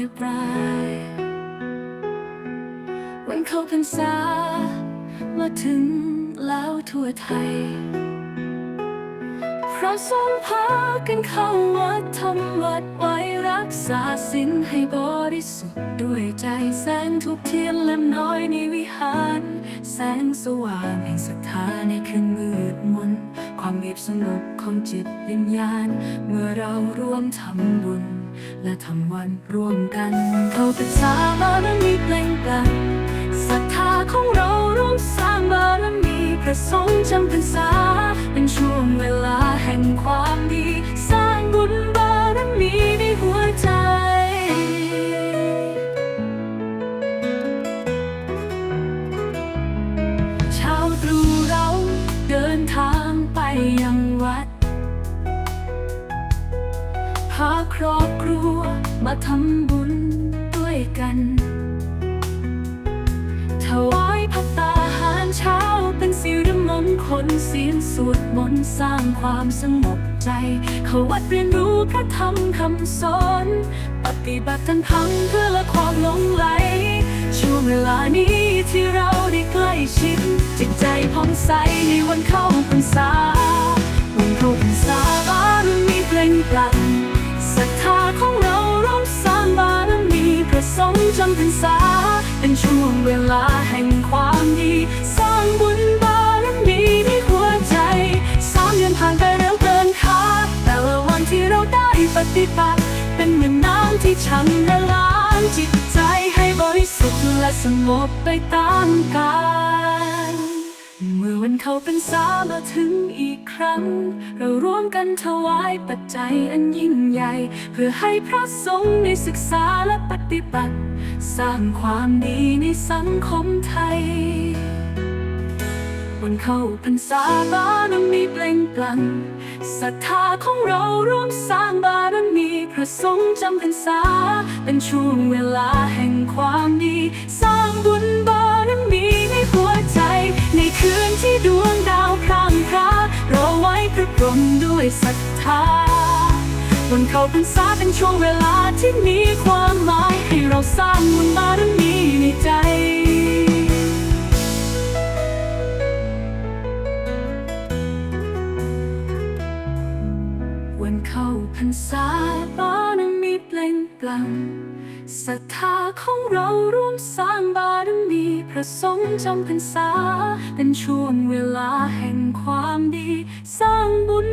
ยปลายวันเข้าพรรษา มาถึงแล้วทั่วไทย พระสงฆ์พากันเข้าวัดทำวัดไว้รักษาศีลให้บริสุทธิ์ด้วยใจแสงทุกเทียนเล่มน้อยในวิหาร แสงสว่างแห่งศรัทธาในคืนมืดมนความเงียบสงบของจิตวิญญาณ เมื่อเราร่วมทำบุญ และทำวันร่วมกันเข้าพรรษามาแล้วมีเพลงกันศรัทธาของเราร่วมสร้างบารมีพระสงฆ์จำพรรษา เป็นช่วงเวลาแห่งความดี สร้างบุญบารมีในหัวใจช้าตรูเราเดินทางไปยังาครอบครัวมาทำบุญด้วยกันถวายพัตตาหารเช้าเป็นสิริมงคลเสียงสวดมนต์สร้างความสงบใจ เขาวัดเรียนรู้พระธรรมคำสอน ปฏิบัติทันพังเพื่อละความหลงไหล ช่วงเวลานี้ที่เราได้ใกล้ชิด จิตใจผ่องใสในวันเข้าพรรษา พรรษา เป็นช่วงเวลาแห่งความดี สร้างบุญบารมีในหัวใจสามเดือนผ่านไปเร็วเกินคาดแต่ละวันที่เราได้ปฏิบัติ เป็นเหมือนน้ำที่ช่ำละล้างจิตใจให้บริสุทธิ์และสงบไปตามกาลเมื่อวันเขาเป็นสามาถึงอีกครั้ง เราร่วมกันถวายปัจจัยอันยิ่งใหญ่ เพื่อให้พระสงฆ์ได้ศึกษาและป ฏิบัติ สร้างความดีในสังคมไทย วันเข้าพรรษาบารมีเปล่งปลั่งศรัทธาของเราร่วมสร้างบารมีพระสงฆ์จำพรรษา เป็นช่วงเวลาแห่งความดี สร้างบุญบารมีในหัวใจ ในคืนที่ดวงดาวพร่างพรารอไว้พระพรหมด้วยศรัทธาวันเข้าพรรษาเป็นช่วงเวลาที่มีความหมาย รรษาบารมีเปล่งปลั่งศรัทธาของเราร่วมสร้างบารมีพระสงฆ์จำพรรษา เป็นช่วงเวลาแห่งความดี สร้างบุญ